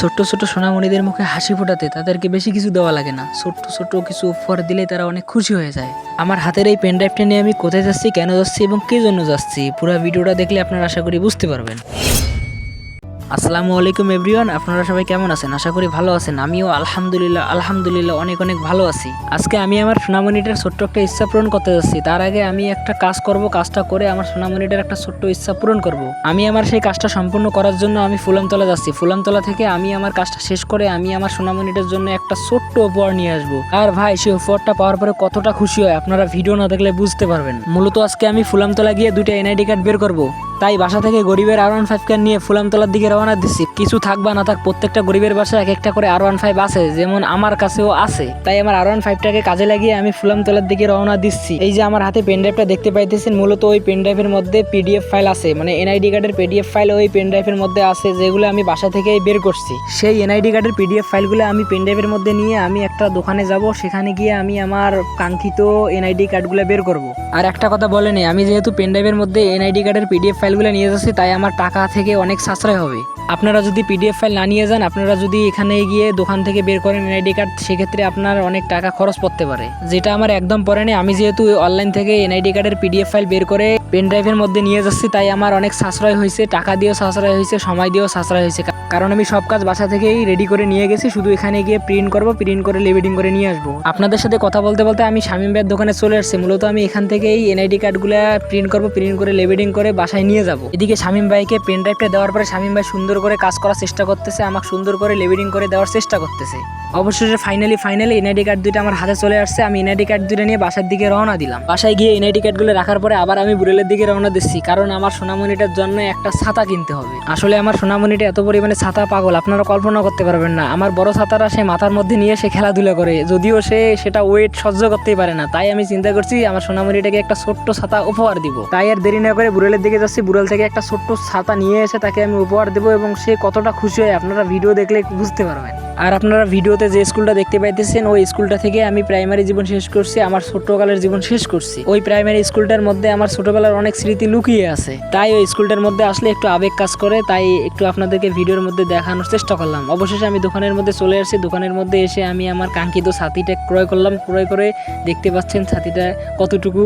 ছোট্ট ছোট্ট সোনামণিদের মুখে হাসি ফোটাতে তাদেরকে বেশি কিছু দেওয়া লাগে না। ছোট্ট ছোট্ট কিছু উপহার দিলে তারা অনেক খুশি হয়ে যায়। আমার হাতের এই পেন ড্রাইভটা নিয়ে আমি কোথায় যাচ্ছি, কেন যাচ্ছি এবং কে জন্য যাচ্ছি, পুরো ভিডিওটা দেখলে আপনারা আশা করি বুঝতে পারবেন। আসসালামু আলাইকুম এভরিওয়ান, আপনারা সবাই কেমন আছেন? আশা করি ভালো আছেন। আমিও আলহামদুলিল্লাহ আলহামদুলিল্লাহ অনেক অনেক ভালো আছি। আজকে আমি আমার সোনামণিটার ছোট্ট একটা ইচ্ছা পূরণ করতে যাচ্ছি। তার আগে আমি একটা কাজ করব, কাজটা করে আমার সোনামণিটার একটা ছোট্ট ইচ্ছা পূরণ করব। আমি আমার সেই কাজটা সম্পূর্ণ করার জন্য আমি ফুলামতলা যাচ্ছি। ফুলামতলা থেকে আমি আমার কাজটা শেষ করে আমি আমার সোনামণিটার জন্য একটা ছোট্ট উপহার নিয়ে আসব। আর ভাই, সেই উপহারটা পাওয়ার পরে কতটা খুশি হয় আপনারা ভিডিও না দেখলে বুঝতে পারবেন। মূলত আজকে আমি ফুলামতলা গিয়ে দুইটা এনআইডি কার্ড বের করব। তাই বাসা থেকে গরিবের আর ওয়ান ফাইভ কার নিয়ে ফুলামতলার দিকে রওনা দিচ্ছি কিছু থাক বা না থাক, প্রত্যেকটা গরিবের বাসায় এক একটা করে আর ওয়ান ফাইভ আছে, যেমন আমার কাছেও আছে। তাই আমার আর ওয়ান ফাইভটাকে কাজে লাগিয়ে আমি ফুলামতলার দিকে রওনা দিচ্ছি। এই যে আমার হাতে পেনড্রাইভটা দেখতে পাইতেছেন, মূলত ওই পেনড্রাইভের মধ্যে পিডিএফ ফাইল আছে। মানে এনআইডি কার্ডের পিডিএফ ফাইল ওই পেনড্রাইভের মধ্যে আছে, যেগুলো আমি বাসা থেকেই বের করছি। সেই এনআইডি কার্ডের পিডিএফ ফাইলগুলো আমি পেনড্রাইভের মধ্যে নিয়ে আমি একটা দোকানে যাব, সেখানে গিয়ে আমি আমার কাঙ্ক্ষিত এনআইডি কার্ডগুলো বের করব। আর একটা কথা বলেনি আমি যেহেতু পেনড্রাইভের মধ্যে এনআইডি কার্ডের পিডিএফ ফাইলগুলো নিয়ে যাচ্ছি, তাই আমার টাকা থেকে অনেক সাশ্রয় হবে। আপনারা যদি পিডিএফ ফাইল না নিয়ে যান, আপনারা যদি এখানে গিয়ে দোকান থেকে বের করেন এনআইডি কার্ড, সেক্ষেত্রে আপনার অনেক টাকা খরচ পড়তে পারে। যেটা আমার একদম পরে নেই, আমি যেহেতু অনলাইন থেকে এনআইডি কার্ডের পিডিএফ ফাইল বের করে পেন ড্রাইভের মধ্যে নিয়ে যাচ্ছি, তাই আমার অনেক সাশ্রয় হয়েছে, টাকা দিয়েও সাশ্রয় হয়েছে, সময় দিয়েও সাশ্রয় হয়েছে। কারণ আমি সব কাজ বাসা থেকেই রেডি করে নিয়ে গেছি, শুধু এখানে গিয়ে প্রিন্ট করব প্রিন্ট করে লেবেডিং করে নিয়ে আসব। আপনাদের সাথে কথা বলতে বলতে আমি শামিম ভাইয়ের দোকানে চলে আসছি, মূলত আমি এখান থেকেই এনআইডি কার্ডগুলো প্রিন্ট করব প্রিন্ট করে লেবেডিং করে বাসায় নিয়ে যাব। এদিকে শামিম ভাইকে পেন ড্রাইভটা দেওয়ার পরে শামিম ভাই সুন্দর করে কাজ করার চেষ্টা করতেছে, আমাকে সুন্দর করে লেবেডিং করে দেওয়ার চেষ্টা করতেছে। অবশেষে ফাইনালি ফাইনালি এনআইডি কার্ড দুইটা আমার হাতে চলে আসছে, আমি এনআইডি কার্ড দুইটা নিয়ে বাসার দিকে রওনা দিলাম। বাসায় গিয়ে এনআইডি কার্ডগুলো রাখার পরে আবার আমি বুড়েলের দিকে রওনা দিচ্ছি, কারণ আমার সোনামণিটার জন্য একটা ছাতা কিনতে হবে। আসলে আমার সোনামণিটা এত পরিমাণে ছাতা পাগল, আপনারা কল্পনা করতে পারবেন না। আমার বড় ছাতাটা সে মাথার মধ্যে নিয়ে সে খেলাধুলা করে, যদিও সে সেটা ওয়েট সহ্য করতেই পারে না। তাই আমি চিন্তা করছি, আমার সোনামণিটাকে একটা ছোট্ট ছাতা উপহার দিব। তাই আর দেরি না করে বুড়েলের দিকে যাচ্ছি বুড়েল থেকে একটা ছোট্ট ছাতা নিয়ে এসে তাকে আমি উপহার দেবো এবং সে কতটা খুশি হয় আপনারা ভিডিও দেখলে বুঝতে পারবেন। আর আপনারা ভিডিওতে যে স্কুলটা দেখতে পাইতেছেন, ওই স্কুলটা থেকে আমি প্রাইমারি জীবন শেষ করছি, আমার ছোট্টকালের জীবন শেষ করছি। ওই প্রাইমারি স্কুলটার মধ্যে আমার ছোটবেলার অনেক স্মৃতি লুকিয়ে আছে। তাই ওই স্কুলটার মধ্যে আসলে একটু আবেগ কাজ করে, তাই একটু আপনাদেরকে ভিডিওর মধ্যে দেখানোর চেষ্টা করলাম। অবশেষে আমি দোকানের মধ্যে চলে আসছি, দোকানের মধ্যে এসে আমি আমার কাঙ্ক্ষিত ছাতিটা ক্রয় করলাম। ক্রয় করে দেখতে পাচ্ছেন ছাতিটা কতটুকু।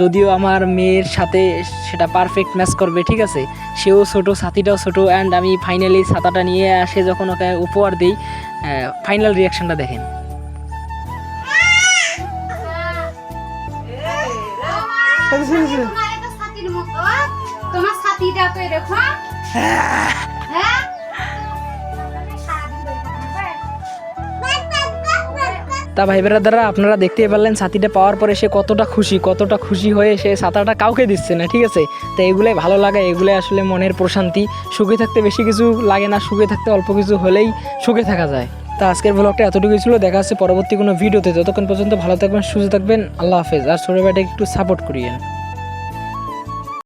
যদিও আমার মেয়ের সাথে সেটা পারফেক্ট ম্যাচ করবে, ঠিক আছে? সেও ছোট, ছাতিটাও ছোট অ্যান্ড আমি ফাইনালি ছাতাটা নিয়ে আসে যখন ওকে উপহার দিই ফাইনাল রিয়াকশনটা দেখেন। তোমার ছাতিটা তো এরকম। হ্যাঁ। তা ভাই বেড়াদারা আপনারা দেখতেই পারলেন ছাতিটা পাওয়ার পরে সে কতটা খুশি কতটা খুশি হয়ে সে ছাতাটা কাউকে দিচ্ছে না, ঠিক আছে? তো এগুলোই ভালো লাগে, এগুলোই আসলে মনের প্রশান্তি। সুখে থাকতে বেশি কিছু লাগে না, সুখে থাকতে অল্প কিছু হলেই সুখে থাকা যায়। তা আজকের ব্লগটা এতটুকু ছিল, দেখা আছে পরবর্তী কোনো ভিডিওতে। যতক্ষণ পর্যন্ত ভালো থাকবেন, সুস্থ থাকবেন, আল্লাহ হাফেজ। আর ছোটো একটু সাপোর্ট করিয়েন।